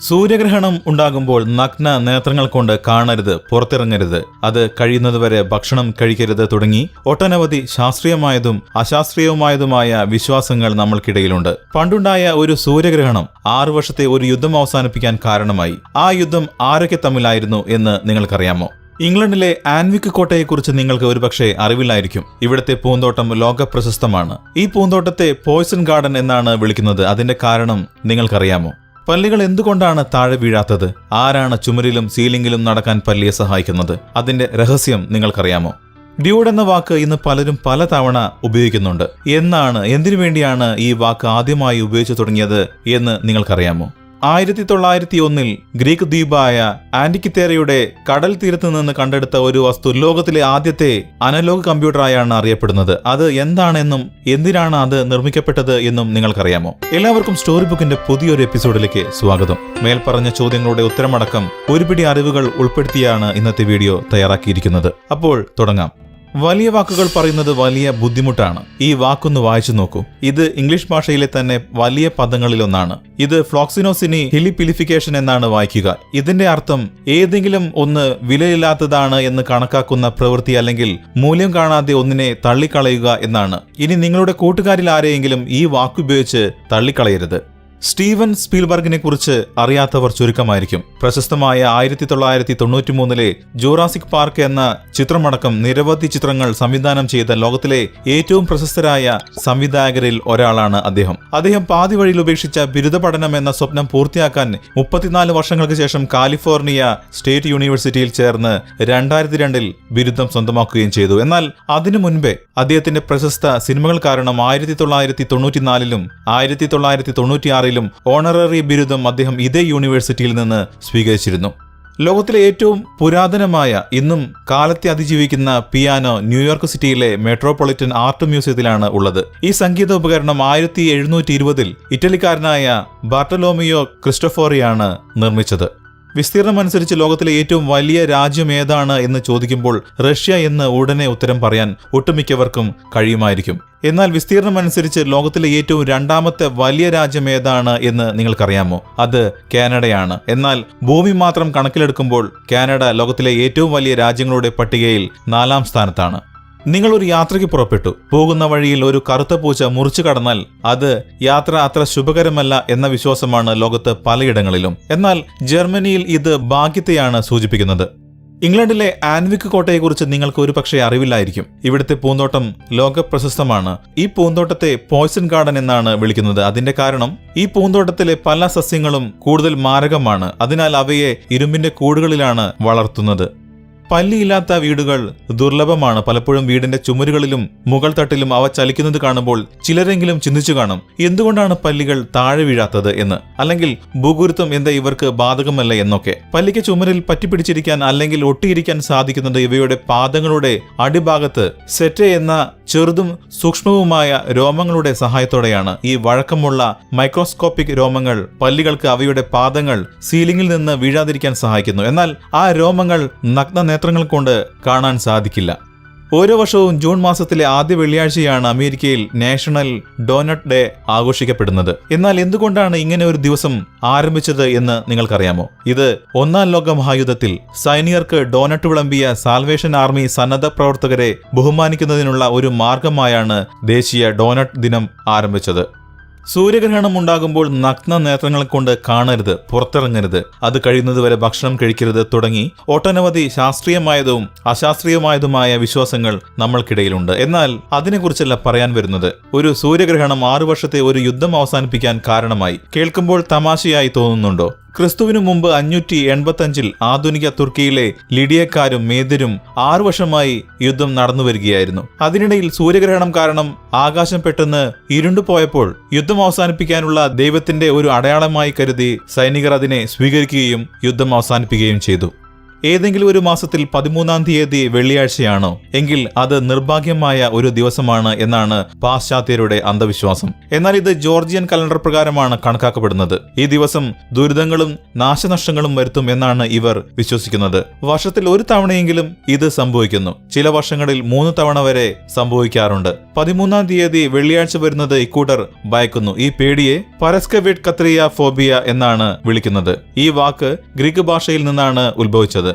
സൂര്യഗ്രഹണം ഉണ്ടാകുമ്പോൾ നഗ്ന നേത്രങ്ങൾ കൊണ്ട് കാണരുത് പുറത്തിറങ്ങരുത്. അത് കഴിയുന്നതുവരെ ഭക്ഷണം കഴിക്കരുത് തുടങ്ങി ഒട്ടനവധി ശാസ്ത്രീയമായതും അശാസ്ത്രീയവുമായതുമായ വിശ്വാസങ്ങൾ നമ്മൾക്കിടയിലുണ്ട്. പണ്ടുണ്ടായ ഒരു സൂര്യഗ്രഹണം ആറു വർഷത്തെ ഒരു യുദ്ധം അവസാനിപ്പിക്കാൻ കാരണമായി. ആ യുദ്ധം ആരൊക്കെ തമ്മിലായിരുന്നു എന്ന് നിങ്ങൾക്കറിയാമോ? ഇംഗ്ലണ്ടിലെ ആൻവിക് കോട്ടയെക്കുറിച്ച് നിങ്ങൾക്ക് ഒരുപക്ഷെ അറിവില്ലായിരിക്കും. ഇവിടുത്തെ പൂന്തോട്ടം ലോക പ്രശസ്തമാണ് ഈ പൂന്തോട്ടത്തെ പോയ്സൺ ഗാർഡൻ എന്നാണ് വിളിക്കുന്നത്. അതിന്റെ കാരണം നിങ്ങൾക്കറിയാമോ? പല്ലികൾ എന്തുകൊണ്ടാണ് താഴെ വീഴാത്തത്? ആരാണ് ചുമരിലും സീലിംഗിലും നടക്കാൻ പല്ലിയെ സഹായിക്കുന്നത്? അതിന്റെ രഹസ്യം നിങ്ങൾക്കറിയാമോ? ഡ്യൂഡ് എന്ന വാക്ക് ഇന്ന് പലരും പല തവണ ഉപയോഗിക്കുന്നുണ്ട്. എന്നാണ് എന്തിനു വേണ്ടിയാണ് ഈ വാക്ക് ആദ്യമായി ഉപയോഗിച്ചു തുടങ്ങിയത് എന്ന് നിങ്ങൾക്കറിയാമോ? ആയിരത്തി തൊള്ളായിരത്തി ഒന്നിൽ ഗ്രീക്ക് ദ്വീപായ ആന്റിക്കിത്തേറയുടെ കടൽ തീരത്ത് നിന്ന് കണ്ടെടുത്ത ഒരു വസ്തു ലോകത്തിലെ ആദ്യത്തെ അനലോഗ് കമ്പ്യൂട്ടറായാണ് അറിയപ്പെടുന്നത്. അത് എന്താണെന്നും എന്തിനാണ് അത് നിർമ്മിക്കപ്പെട്ടത് എന്നും നിങ്ങൾക്കറിയാമോ? എല്ലാവർക്കും സ്റ്റോറി ബുക്കിന്റെ പുതിയൊരു എപ്പിസോഡിലേക്ക് സ്വാഗതം. മേൽപ്പറഞ്ഞ ചോദ്യങ്ങളുടെ ഉത്തരമടക്കം ഒരുപിടി അറിവുകൾ ഉൾപ്പെടുത്തിയാണ് ഇന്നത്തെ വീഡിയോ തയ്യാറാക്കിയിരിക്കുന്നത്. അപ്പോൾ തുടങ്ങാം. വലിയ വാക്കുകൾ പറയുന്നത് വലിയ ബുദ്ധിമുട്ടാണ്. ഈ വാക്കൊന്ന് വായിച്ചു നോക്കൂ. ഇത് ഇംഗ്ലീഷ് ഭാഷയിലെ തന്നെ വലിയ പദങ്ങളിലൊന്നാണ്. ഇത് ഫ്ലോക്സിനോസിനി ഹിലിപിലിഫിക്കേഷൻ എന്നാണ് വായിക്കുക. ഇതിന്റെ അർത്ഥം ഏതെങ്കിലും ഒന്ന് വിലയില്ലാത്തതാണ് എന്ന് കണക്കാക്കുന്ന പ്രവൃത്തി അല്ലെങ്കിൽ മൂല്യം കാണാതെ ഒന്നിനെ തള്ളിക്കളയുക എന്നാണ്. ഇനി നിങ്ങളുടെ കൂട്ടുകാരിൽ ആരെയെങ്കിലും ഈ വാക്കുപയോഗിച്ച് തള്ളിക്കളയരുത്. സ്റ്റീവൻ സ്പീൽബർഗിനെ കുറിച്ച് അറിയാത്തവർ ചുരുക്കമായിരിക്കും. പ്രശസ്തമായ ആയിരത്തി തൊള്ളായിരത്തി തൊണ്ണൂറ്റി മൂന്നിലെ ജൂറാസിക് പാർക്ക് എന്ന ചിത്രമടക്കം നിരവധി ചിത്രങ്ങൾ സംവിധാനം ചെയ്ത ലോകത്തിലെ ഏറ്റവും പ്രശസ്തരായ സംവിധായകരിൽ ഒരാളാണ് അദ്ദേഹം. അദ്ദേഹം പാതി വഴിയിൽ ഉപേക്ഷിച്ച ബിരുദ പഠനം എന്ന സ്വപ്നം പൂർത്തിയാക്കാൻ മുപ്പത്തിനാല് വർഷങ്ങൾക്ക് ശേഷം കാലിഫോർണിയ സ്റ്റേറ്റ് യൂണിവേഴ്സിറ്റിയിൽ ചേർന്ന് രണ്ടായിരത്തി രണ്ടിൽ ബിരുദം സ്വന്തമാക്കുകയും ചെയ്തു. എന്നാൽ അതിനു മുൻപേ അദ്ദേഹത്തിന്റെ പ്രശസ്ത സിനിമകൾ കാരണം ആയിരത്തി തൊള്ളായിരത്തി തൊണ്ണൂറ്റിനാലിലും ആയിരത്തി തൊള്ളായിരത്തി തൊണ്ണൂറ്റിയാറിലും ഓണററി ബിരുദം അദ്ദേഹം ഇതേ യൂണിവേഴ്സിറ്റിയിൽ നിന്ന് സ്വീകരിച്ചിരുന്നു. ലോകത്തിലെ ഏറ്റവും പുരാതനമായ ഇന്നും കാലത്തെ അതിജീവിക്കുന്ന പിയാനോ ന്യൂയോർക്ക് സിറ്റിയിലെ മെട്രോപൊളിറ്റൻ ആർട്ട് മ്യൂസിയത്തിലാണ് ഉള്ളത്. ഈ സംഗീത ഉപകരണം ആയിരത്തി എഴുന്നൂറ്റി ഇരുപതിൽ ഇറ്റലിക്കാരനായ ബാർട്ടലോമിയോ ക്രിസ്റ്റഫോറിയാണ് നിർമ്മിച്ചത്. വിസ്തീർണം അനുസരിച്ച് ലോകത്തിലെ ഏറ്റവും വലിയ രാജ്യം ഏതാണ് എന്ന് ചോദിക്കുമ്പോൾ റഷ്യ എന്ന് ഉടനെ ഉത്തരം പറയാൻ ഒട്ടുമിക്കവർക്കും കഴിയുമായിരിക്കും. എന്നാൽ വിസ്തീർണം അനുസരിച്ച് ലോകത്തിലെ ഏറ്റവും രണ്ടാമത്തെ വലിയ രാജ്യം ഏതാണ് എന്ന് നിങ്ങൾക്കറിയാമോ? അത് കാനഡയാണ്. എന്നാൽ ഭൂമി മാത്രം കണക്കിലെടുക്കുമ്പോൾ കാനഡ ലോകത്തിലെ ഏറ്റവും വലിയ രാജ്യങ്ങളുടെ പട്ടികയിൽ നാലാം സ്ഥാനത്താണ്. നിങ്ങൾ ഒരു യാത്രയ്ക്ക് പുറപ്പെട്ടു. പോകുന്ന വഴിയിൽ ഒരു കറുത്ത പൂച്ച മുറിച്ചു കടന്നാൽ അത് യാത്ര അത്ര ശുഭകരമല്ല എന്ന വിശ്വാസമാണ് ലോകത്ത് പലയിടങ്ങളിലും. എന്നാൽ ജർമ്മനിയിൽ ഇത് ഭാഗ്യത്തെയാണ് സൂചിപ്പിക്കുന്നത്. ഇംഗ്ലണ്ടിലെ ആൻവിക് കോട്ടയെക്കുറിച്ച് നിങ്ങൾക്ക് ഒരു പക്ഷേ അറിവില്ലായിരിക്കും. ഇവിടുത്തെ പൂന്തോട്ടം ലോക പ്രശസ്തമാണ് ഈ പൂന്തോട്ടത്തെ പോയ്സൺ ഗാർഡൻ എന്നാണ് വിളിക്കുന്നത്. അതിന്റെ കാരണം ഈ പൂന്തോട്ടത്തിലെ പല സസ്യങ്ങളും കൂടുതൽ മാരകമാണ്. അതിനാൽ അവയെ ഇരുമ്പിന്റെ കൂടുകളിലാണ് വളർത്തുന്നത്. പല്ലിയില്ലാത്ത വീടുകൾ ദുർലഭമാണ്. പലപ്പോഴും വീടിന്റെ ചുമരുകളിലും മുകൾ തട്ടിലും അവ ചലിക്കുന്നത് കാണുമ്പോൾ ചിലരെങ്കിലും ചിന്തിച്ചു കാണും എന്തുകൊണ്ടാണ് പല്ലികൾ താഴെ വീഴാത്തത് എന്ന്? അല്ലെങ്കിൽ ഭൂഗുരുത്വം എന്താ ഇവർക്ക് ബാധകമല്ല എന്നൊക്കെ? പല്ലിക്ക് ചുമരിൽ പറ്റിപ്പിടിച്ചിരിക്കാൻ അല്ലെങ്കിൽ ഒട്ടിയിരിക്കാൻ സാധിക്കുന്നത് ഇവയുടെ പാദങ്ങളുടെ അടിഭാഗത്ത് സെറ്റ് എന്ന ചെറുതും സൂക്ഷ്മവുമായ രോമങ്ങളുടെ സഹായത്തോടെയാണ് ഈ വഴക്കമുള്ള മൈക്രോസ്കോപ്പിക് രോമങ്ങൾ പല്ലികൾക്ക് അവയുടെ പാദങ്ങൾ സീലിംഗിൽ നിന്ന് വീഴാതിരിക്കാൻ സഹായിക്കുന്നു. എന്നാൽ ആ രോമങ്ങൾ നഗ്ന നേത്രങ്ങൾ കൊണ്ട് കാണാൻ സാധിക്കില്ല. ഓരോ വർഷവും ജൂൺ മാസത്തിലെ ആദ്യ വെള്ളിയാഴ്ചയാണ് അമേരിക്കയിൽ നാഷണൽ ഡോനട്ട് ഡേ ആഘോഷിക്കപ്പെടുന്നത്. എന്നാൽ എന്തുകൊണ്ടാണ് ഇങ്ങനെ ഒരു ദിവസം ആരംഭിച്ചത് എന്ന് നിങ്ങൾക്കറിയാമോ? ഇത് ഒന്നാം ലോക മഹായുദ്ധത്തിൽ സൈനികർക്ക് ഡോനട്ട് വിളമ്പിയ സാൽവേഷൻ ആർമി സന്നദ്ധ പ്രവർത്തകരെ ബഹുമാനിക്കുന്നതിനുള്ള ഒരു മാർഗമായാണ് ദേശീയ ഡോനട്ട് ദിനം ആരംഭിച്ചത്. സൂര്യഗ്രഹണം ഉണ്ടാകുമ്പോൾ നഗ്ന നേത്രങ്ങൾ കൊണ്ട് കാണരുത് പുറത്തിറങ്ങരുത്. അത് കഴിയുന്നതുവരെ ഭക്ഷണം കഴിക്കരുത് തുടങ്ങി ഒട്ടനവധി ശാസ്ത്രീയമായതും അശാസ്ത്രീയമായതുമായ വിശ്വാസങ്ങൾ നമ്മൾക്കിടയിലുണ്ട്. എന്നാൽ അതിനെക്കുറിച്ചല്ല പറയാൻ വരുന്നത്. ഒരു സൂര്യഗ്രഹണം ആറു വർഷത്തെ ഒരു യുദ്ധം അവസാനിപ്പിക്കാൻ കാരണമായി. കേൾക്കുമ്പോൾ തമാശയായി തോന്നുന്നുണ്ടോ? ക്രിസ്തുവിനു മുമ്പ് അഞ്ഞൂറ്റി എൺപത്തഞ്ചിൽ ആധുനിക തുർക്കിയിലെ ലിഡിയക്കാരും മേദരും ആറു വർഷമായി യുദ്ധം നടന്നു വരികയായിരുന്നു. അതിനിടയിൽ സൂര്യഗ്രഹണം കാരണം ആകാശം പെട്ടെന്ന് ഇരുണ്ടുപോയപ്പോൾ യുദ്ധം അവസാനിപ്പിക്കാനുള്ള ദൈവത്തിന്റെ ഒരു അടയാളമായി കരുതി സൈനികർ അതിനെ സ്വീകരിക്കുകയും യുദ്ധം അവസാനിപ്പിക്കുകയും ചെയ്തു. ഏതെങ്കിലും ഒരു മാസത്തിൽ പതിമൂന്നാം തീയതി വെള്ളിയാഴ്ചയാണോ. എങ്കിൽ അത് നിർഭാഗ്യമായ ഒരു ദിവസമാണ് എന്നാണ് പാശ്ചാത്യരുടെ അന്ധവിശ്വാസം. എന്നാൽ ഇത് ജോർജിയൻ കലണ്ടർ പ്രകാരമാണ് കണക്കാക്കപ്പെടുന്നത്. ഈ ദിവസം ദുരിതങ്ങളും നാശനഷ്ടങ്ങളും വരുത്തും എന്നാണ് ഇവർ വിശ്വസിക്കുന്നത്. വർഷത്തിൽ ഒരു തവണയെങ്കിലും ഇത് സംഭവിക്കുന്നു. ചില വർഷങ്ങളിൽ മൂന്ന് തവണ വരെ സംഭവിക്കാറുണ്ട്. പതിമൂന്നാം തീയതി വെള്ളിയാഴ്ച വരുന്നത് ഇക്കൂട്ടർ ഭയക്കുന്നു. ഈ പേടിയെ പരസ്കവിഡ് കത്രിയ ഫോബിയ എന്നാണ് വിളിക്കുന്നത്. ഈ വാക്ക് ഗ്രീക്ക് ഭാഷയിൽ നിന്നാണ് ഉത്ഭവിച്ചത്.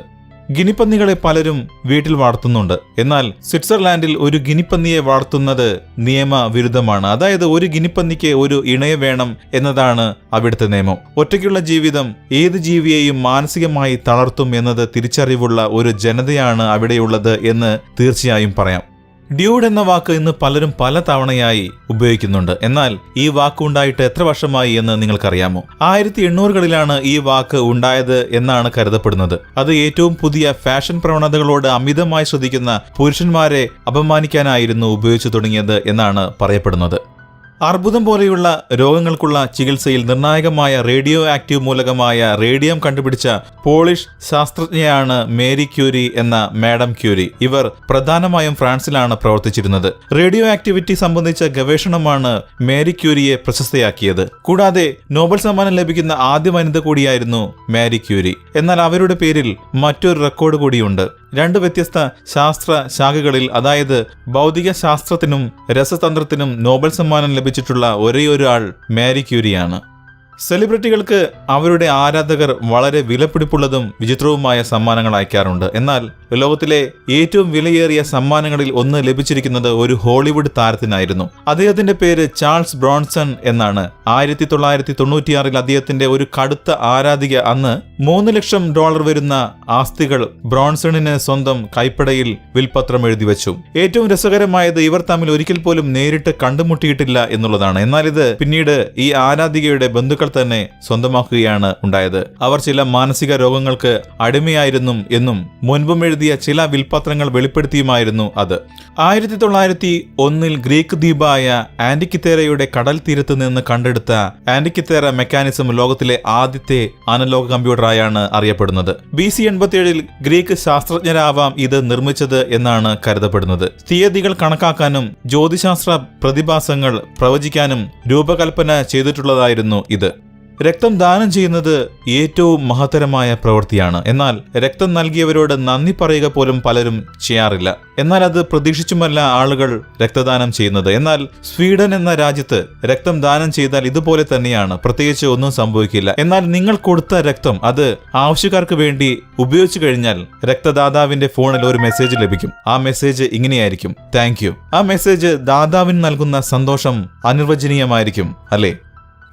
ഗിനിപ്പന്നികളെ പലരും വീട്ടിൽ വളർത്തുന്നുണ്ട് എന്നാൽ സ്വിറ്റ്സർലാൻഡിൽ ഒരു ഗിനിപ്പന്നിയെ വളർത്തുന്നത് നിയമവിരുദ്ധമാണ്. അതായത് ഒരു ഗിനിപ്പന്നിക്ക് ഒരു ഇണയെ വേണം എന്നതാണ് അവിടുത്തെ നിയമം. ഒറ്റയ്ക്കുള്ള ജീവിതം ഏത് ജീവിയെയും മാനസികമായി തളർത്തും എന്നത് തിരിച്ചറിവുള്ള ഒരു ജനതയാണ് അവിടെയുള്ളത് എന്ന് തീർച്ചയായും പറയാം. ഡ്യൂഡ് എന്ന വാക്ക് ഇന്ന് പലരും പല തവണയായി ഉപയോഗിക്കുന്നുണ്ട്. എന്നാൽ ഈ വാക്ക് ഉണ്ടായിട്ട് എത്ര വർഷമായി എന്ന് നിങ്ങൾക്കറിയാമോ? ആയിരത്തി എണ്ണൂറുകളിലാണ് ഈ വാക്ക് ഉണ്ടായത് എന്നാണ് കരുതപ്പെടുന്നത്. അത് ഏറ്റവും പുതിയ ഫാഷൻ പ്രവണതകളോട് അമിതമായി ശ്രദ്ധിക്കുന്ന പുരുഷന്മാരെ അപമാനിക്കാനായിരുന്നു ഉപയോഗിച്ചു തുടങ്ങിയത് എന്നാണ് പറയപ്പെടുന്നത്. അർബുദം പോലെയുള്ള രോഗങ്ങൾക്കുള്ള ചികിത്സയിൽ നിർണായകമായ റേഡിയോ ആക്റ്റീവ് മൂലകമായ റേഡിയം കണ്ടുപിടിച്ച പോളിഷ് ശാസ്ത്രജ്ഞയാണ് മേരി ക്യൂരി എന്ന മാഡം ക്യൂരി. ഇവർ പ്രധാനമായും ഫ്രാൻസിലാണ് പ്രവർത്തിച്ചിരുന്നത്. റേഡിയോ ആക്ടിവിറ്റി സംബന്ധിച്ച ഗവേഷണമാണ് മേരി ക്യൂരിയെ പ്രശസ്തയാക്കിയത്. കൂടാതെ നോബൽ സമ്മാനം ലഭിക്കുന്ന ആദ്യ വനിത കൂടിയായിരുന്നു മേരി ക്യൂരി. എന്നാൽ അവരുടെ പേരിൽ മറ്റൊരു റെക്കോർഡ് കൂടിയുണ്ട്. രണ്ട് വ്യത്യസ്ത ശാസ്ത്ര ശാഖകളിൽ അതായത് ഭൗതിക ശാസ്ത്രത്തിനും രസതന്ത്രത്തിനും നോബൽ സമ്മാനം ലഭിച്ചിട്ടുള്ള ഒരേയൊരു ആൾ മാരി ക്യൂരിയാണ്. സെലിബ്രിറ്റികൾക്ക് അവരുടെ ആരാധകർ വളരെ വിലപിടിപ്പുള്ളതും വിചിത്രവുമായ സമ്മാനങ്ങൾ അയക്കാറുണ്ട്. എന്നാൽ ലോകത്തിലെ ഏറ്റവും വിലയേറിയ സമ്മാനങ്ങളിൽ ഒന്ന് ലഭിച്ചിരിക്കുന്നത് ഒരു ഹോളിവുഡ് താരത്തിനായിരുന്നു. അദ്ദേഹത്തിന്റെ പേര് ചാൾസ് ബ്രോൺസൺ എന്നാണ്. ആയിരത്തി തൊള്ളായിരത്തി തൊണ്ണൂറ്റിയാറിൽ അദ്ദേഹത്തിന്റെ ഒരു കടുത്ത ആരാധിക അന്ന് മൂന്ന് ലക്ഷം ഡോളർ വരുന്ന ആസ്തികൾ ബ്രോൺസണിന് സ്വന്തം കൈപ്പടയിൽ വിൽപത്രം എഴുതി വെച്ചു. ഏറ്റവും രസകരമായത് ഇവർ തമ്മിൽ ഒരിക്കൽ പോലും നേരിട്ട് കണ്ടുമുട്ടിയിട്ടില്ല എന്നുള്ളതാണ്. എന്നാൽ ഇത് പിന്നീട് ഈ ആരാധികയുടെ ബന്ധുക്കൾ തന്നെ സ്വന്തമാക്കുകയാണ് ഉണ്ടായത്. അവർ ചില മാനസിക രോഗങ്ങൾക്ക് അടിമയായിരുന്നു എന്നും മുൻപും എഴുതിയ ചില വിൽപത്രങ്ങൾ വെളിപ്പെടുത്തിയുമായിരുന്നു അത്. ആയിരത്തി തൊള്ളായിരത്തി ഒന്നിൽ ഗ്രീക്ക് ദ്വീപായ ആന്റിക്കിത്തേരയുടെ കടൽ തീരത്ത് നിന്ന് കണ്ടെടുത്ത ആന്റിക്കിത്തേര മെക്കാനിസം ലോകത്തിലെ ആദ്യത്തെ അനലോഗ് കമ്പ്യൂട്ടറായാണ് അറിയപ്പെടുന്നത്. ബി സി എൺപത്തിയേഴിൽ ഗ്രീക്ക് ശാസ്ത്രജ്ഞരാവാം ഇത് നിർമ്മിച്ചത് എന്നാണ് കരുതപ്പെടുന്നത്. തീയതികൾ കണക്കാക്കാനും ജ്യോതിശാസ്ത്ര പ്രതിഭാസങ്ങൾ പ്രവചിക്കാനും രൂപകൽപ്പന ചെയ്തിട്ടുള്ളതായിരുന്നു ഇത്. രക്തം ദാനം ചെയ്യുന്നത് ഏറ്റവും മഹത്തരമായ പ്രവൃത്തിയാണ്. എന്നാൽ രക്തം നൽകിയവരോട് നന്ദി പറയുക പോലും പലരും ചെയ്യാറില്ല. എന്നാൽ അത് പ്രതീക്ഷിച്ചുമല്ല ആളുകൾ രക്തദാനം ചെയ്യുന്നത്. എന്നാൽ സ്വീഡൻ എന്ന രാജ്യത്ത് രക്തം ദാനം ചെയ്താൽ ഇതുപോലെ തന്നെയാണ്. പ്രത്യേകിച്ച് ഒന്നും സംഭവിക്കില്ല. എന്നാൽ നിങ്ങൾ കൊടുത്ത രക്തം അത് ആവശ്യക്കാർക്ക് വേണ്ടി ഉപയോഗിച്ചു കഴിഞ്ഞാൽ രക്തദാതാവിന്റെ ഫോണിൽ ഒരു മെസ്സേജ് ലഭിക്കും. ആ മെസ്സേജ് ഇങ്ങനെയായിരിക്കും. താങ്ക് ആ മെസ്സേജ് ദാതാവിന് നൽകുന്ന സന്തോഷം അനിർവചനീയമായിരിക്കും. അല്ലേ?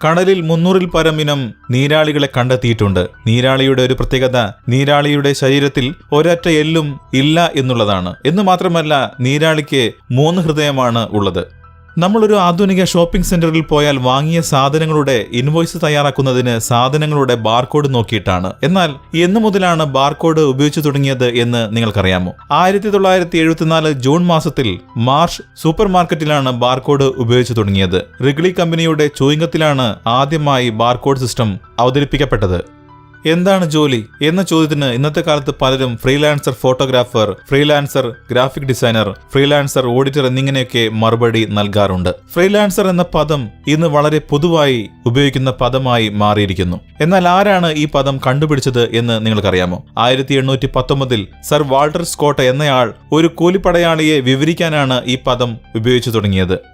കടലിൽ മുന്നൂറിൽ പരം ഇനം നീരാളികളെ കണ്ടെത്തിയിട്ടുണ്ട്. നീരാളിയുടെ ഒരു പ്രത്യേകത നീരാളിയുടെ ശരീരത്തിൽ ഒരൊറ്റ എല്ലും ഇല്ല എന്നുള്ളതാണ്. എന്ന് മാത്രമല്ല നീരാളിക്ക് മൂന്ന് ഹൃദയമാണ് ഉള്ളത്. നമ്മളൊരു ആധുനിക ഷോപ്പിംഗ് സെന്ററിൽ പോയാൽ വാങ്ങിയ സാധനങ്ങളുടെ ഇൻവോയ്സ് തയ്യാറാക്കുന്നതിന് സാധനങ്ങളുടെ ബാർകോഡ് നോക്കിയിട്ടാണ്. എന്നാൽ എന്നു മുതലാണ് ബാർകോഡ് ഉപയോഗിച്ചു തുടങ്ങിയത് എന്ന് നിങ്ങൾക്കറിയാമോ? ആയിരത്തി തൊള്ളായിരത്തി എഴുപത്തിനാല് ജൂൺ മാസത്തിൽ മാർഷ് സൂപ്പർ മാർക്കറ്റിലാണ് ബാർകോഡ് ഉപയോഗിച്ചു തുടങ്ങിയത്. റിഗ്ലി കമ്പനിയുടെ ചൂയിങ്ങത്തിലാണ് ആദ്യമായി ബാർകോഡ് സിസ്റ്റം അവതരിപ്പിക്കപ്പെട്ടത്. എന്താണ് ജോലി എന്ന ചോദ്യത്തിന് ഇന്നത്തെ കാലത്ത് പലരും freelancer photographer freelancer graphic designer freelancer auditor എന്നിങ്ങനെയൊക്കെ മറുപടി നൽകാറുണ്ട്. ഫ്രീലാൻസർ എന്ന പദം ഇന്ന് വളരെ പൊതുവായി ഉപയോഗിക്കുന്ന പദമായി മാറിയിരിക്കുന്നു. എന്നാൽ ആരാണ് ഈ പദം കണ്ടുപിടിച്ചത് എന്ന് നിങ്ങൾക്കറിയാമോ? ആയിരത്തി എണ്ണൂറ്റി പത്തൊമ്പതിൽ സർ വാൾട്ടർ സ്കോട്ട് എന്നയാൾ ഒരു കൂലിപ്പടയാളിയെ വിവരിക്കാനാണ് ഈ പദം ഉപയോഗിച്ചു തുടങ്ങിയത്.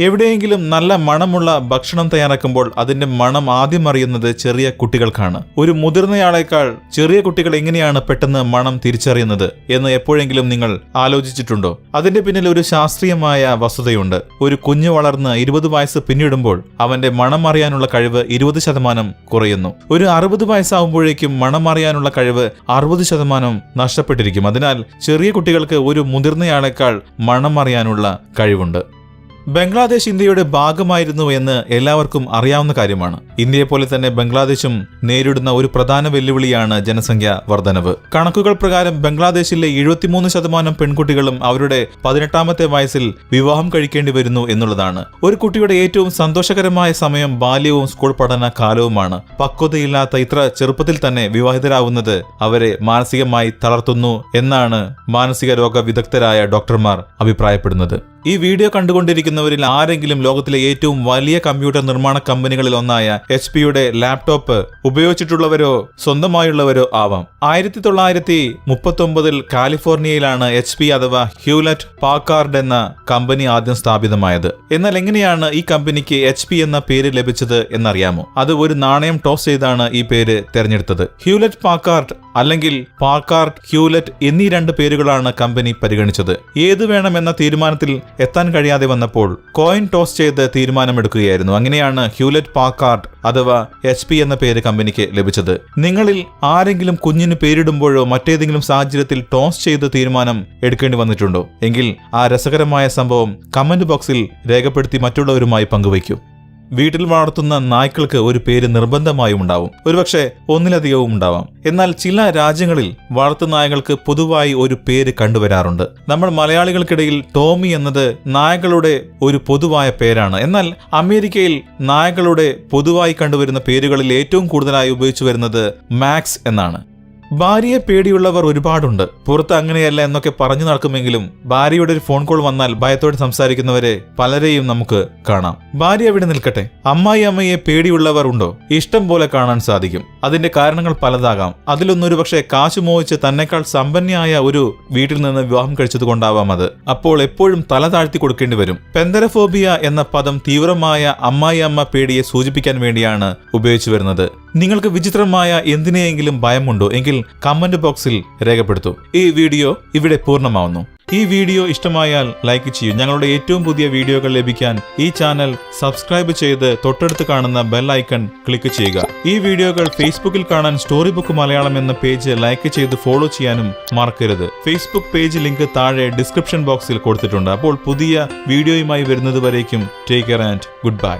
എവിടെയെങ്കിലും നല്ല മണമുള്ള ഭക്ഷണം തയ്യാറാക്കുമ്പോൾ അതിന്റെ മണം ആദ്യം അറിയുന്നത് ചെറിയ കുട്ടികൾക്കാണ്. ഒരു മുതിർന്നയാളേക്കാൾ ചെറിയ കുട്ടികൾ എങ്ങനെയാണ് പെട്ടെന്ന് മണം തിരിച്ചറിയുന്നത് എന്ന് എപ്പോഴെങ്കിലും നിങ്ങൾ ആലോചിച്ചിട്ടുണ്ടോ? അതിന്റെ പിന്നിൽ ഒരു ശാസ്ത്രീയമായ വസ്തുതയുണ്ട്. ഒരു കുഞ്ഞ് വളർന്ന് ഇരുപത് വയസ്സ് പിന്നിടുമ്പോൾ അവന്റെ മണം അറിയാനുള്ള കഴിവ് ഇരുപത് ശതമാനം കുറയുന്നു. ഒരു അറുപത് വയസ്സാകുമ്പോഴേക്കും മണം അറിയാനുള്ള കഴിവ് അറുപത് ശതമാനം നഷ്ടപ്പെട്ടിരിക്കും. അതിനാൽ ചെറിയ കുട്ടികൾക്ക് ഒരു മുതിർന്നയാളേക്കാൾ മണം അറിയാനുള്ള കഴിവുണ്ട്. ബംഗ്ലാദേശ് ഇന്ത്യയുടെ ഭാഗമായിരുന്നു എന്ന് എല്ലാവർക്കും അറിയാവുന്ന കാര്യമാണ്. ഇന്ത്യയെ പോലെ തന്നെ ബംഗ്ലാദേശും നേരിടുന്ന ഒരു പ്രധാന വെല്ലുവിളിയാണ് ജനസംഖ്യ വർധനവ്. കണക്കുകൾ പ്രകാരം ബംഗ്ലാദേശിലെ എഴുപത്തിമൂന്ന് ശതമാനം പെൺകുട്ടികളും അവരുടെ പതിനെട്ടാമത്തെ വയസ്സിൽ വിവാഹം കഴിക്കേണ്ടി വരുന്നു എന്നുള്ളതാണ്. ഒരു കുട്ടിയുടെ ഏറ്റവും സന്തോഷകരമായ സമയം ബാല്യവും സ്കൂൾ പഠന കാലവുമാണ്. പക്വതയില്ലാത്ത ഇത്ര ചെറുപ്പത്തിൽ തന്നെ വിവാഹിതരാവുന്നത് അവരെ മാനസികമായി തളർത്തുന്നു എന്നാണ് മാനസിക രോഗ വിദഗ്ധരായ ഡോക്ടർമാർ അഭിപ്രായപ്പെടുന്നത്. ഈ വീഡിയോ കണ്ടുകൊണ്ടിരിക്കുന്നവരിൽ ആരെങ്കിലും ലോകത്തിലെ ഏറ്റവും വലിയ കമ്പ്യൂട്ടർ നിർമ്മാണ കമ്പനികളിൽ ഒന്നായ എച്ച് പിയുടെ ലാപ്ടോപ്പ് ഉപയോഗിച്ചിട്ടുള്ളവരോ സ്വന്തമായുള്ളവരോ ആവാം. ആയിരത്തി തൊള്ളായിരത്തി മുപ്പത്തി ഒമ്പതിൽ കാലിഫോർണിയയിലാണ് എച്ച് പി അഥവാ ഹ്യൂലറ്റ് പാക്കാർഡ് എന്ന കമ്പനി ആദ്യം സ്ഥാപിതമായത്. എന്നാൽ എങ്ങനെയാണ് ഈ കമ്പനിക്ക് എച്ച് പി എന്ന പേര് ലഭിച്ചത് എന്നറിയാമോ? അത് ഒരു നാണയം ടോസ് ചെയ്താണ് ഈ പേര് തെരഞ്ഞെടുത്തത്. ഹ്യൂലറ്റ് പാക്കാർഡ് അല്ലെങ്കിൽ പാക്കാർട്ട് ഹ്യൂലറ്റ് എന്നീ രണ്ട് പേരുകളാണ് കമ്പനി പരിഗണിച്ചത്. ഏത് വേണമെന്ന തീരുമാനത്തിൽ എത്താൻ കഴിയാതെ വന്നപ്പോൾ കോയിൻ ടോസ് ചെയ്ത് തീരുമാനമെടുക്കുകയായിരുന്നു. അങ്ങനെയാണ് ഹ്യൂലറ്റ് പാക്കാർഡ് അഥവാ എച്ച് പി എന്ന പേര് കമ്പനിക്ക് ലഭിച്ചത്. നിങ്ങളിൽ ആരെങ്കിലും കുഞ്ഞിന് പേരിടുമ്പോഴോ മറ്റേതെങ്കിലും സാഹചര്യത്തിൽ ടോസ് ചെയ്ത് തീരുമാനം എടുക്കേണ്ടി വന്നിട്ടുണ്ടോ? എങ്കിൽ ആ രസകരമായ സംഭവം കമന്റ് ബോക്സിൽ രേഖപ്പെടുത്തി മറ്റുള്ളവരുമായി പങ്കുവയ്ക്കൂ. വീട്ടിൽ വളർത്തുന്ന നായ്ക്കൾക്ക് ഒരു പേര് നിർബന്ധമായും ഉണ്ടാവും. ഒരുപക്ഷെ ഒന്നിലധികവും ഉണ്ടാവാം. എന്നാൽ ചില രാജ്യങ്ങളിൽ വളർത്തുനായകൾക്ക് പൊതുവായി ഒരു പേര് കണ്ടുവരാറുണ്ട്. നമ്മൾ മലയാളികൾക്കിടയിൽ ടോമി എന്നത് നായകളുടെ ഒരു പൊതുവായ പേരാണ്. എന്നാൽ അമേരിക്കയിൽ നായകളുടെ പൊതുവായി കണ്ടുവരുന്ന പേരുകളിൽ ഏറ്റവും കൂടുതലായി ഉപയോഗിച്ചു വരുന്നത് മാക്സ് എന്നാണ്. ഭാര്യയെ പേടിയുള്ളവർ ഒരുപാടുണ്ട്. പുറത്ത് അങ്ങനെയല്ല എന്നൊക്കെ പറഞ്ഞു നടക്കുമെങ്കിലും ഭാര്യയുടെ ഒരു ഫോൺ കോൾ വന്നാൽ ഭയത്തോടെ സംസാരിക്കുന്നവരെ പലരെയും നമുക്ക് കാണാം. ഭാര്യ അവിടെ നിൽക്കട്ടെ? അമ്മായി അമ്മയെ പേടിയുള്ളവർ ഉണ്ടോ? ഇഷ്ടം പോലെ കാണാൻ സാധിക്കും. അതിന്റെ കാരണങ്ങൾ പലതാകാം. അതിലൊന്നൊരു പക്ഷേ കാശു മോഹിച്ച് തന്നെക്കാൾ സമ്പന്നയായ ഒരു വീട്ടിൽ നിന്ന് വിവാഹം കഴിച്ചത് കൊണ്ടാവാം അത്. അപ്പോൾ എപ്പോഴും തല താഴ്ത്തി കൊടുക്കേണ്ടി വരും. പെന്തരഫോബിയ എന്ന പദം തീവ്രമായ അമ്മായി അമ്മ പേടിയെ സൂചിപ്പിക്കാൻ വേണ്ടിയാണ് ഉപയോഗിച്ചു വരുന്നത്. നിങ്ങൾക്ക് വിചിത്രമായ എന്തിനെയെങ്കിലും ഭയമുണ്ടോ എങ്കിൽ കമന്റ് ബോക്സിൽ രേഖപ്പെടുത്തൂ. ഈ വീഡിയോ ഇവിടെ പൂർണമാവുന്നു. ഈ വീഡിയോ ഇഷ്ടമായാൽ ലൈക്ക് ചെയ്യൂ. ഞങ്ങളുടെ ഏറ്റവും പുതിയ വീഡിയോകൾ ലഭിക്കാൻ ഈ ചാനൽ സബ്സ്ക്രൈബ് ചെയ്ത് തൊട്ടടുത്ത് കാണുന്ന ബെൽ ഐക്കൺ ക്ലിക്ക് ചെയ്യുക. ഈ വീഡിയോകൾ ഫേസ്ബുക്കിൽ കാണാൻ സ്റ്റോറി ബുക്ക് മലയാളം എന്ന പേജ് ലൈക്ക് ചെയ്ത് ഫോളോ ചെയ്യാനും മറക്കരുത്. ഫേസ്ബുക്ക് പേജ് ലിങ്ക് താഴെ ഡിസ്ക്രിപ്ഷൻ ബോക്സിൽ കൊടുത്തിട്ടുണ്ട്. അപ്പോൾ പുതിയ വീഡിയോയുമായി വരുന്നതുവരേക്കും take care and good bye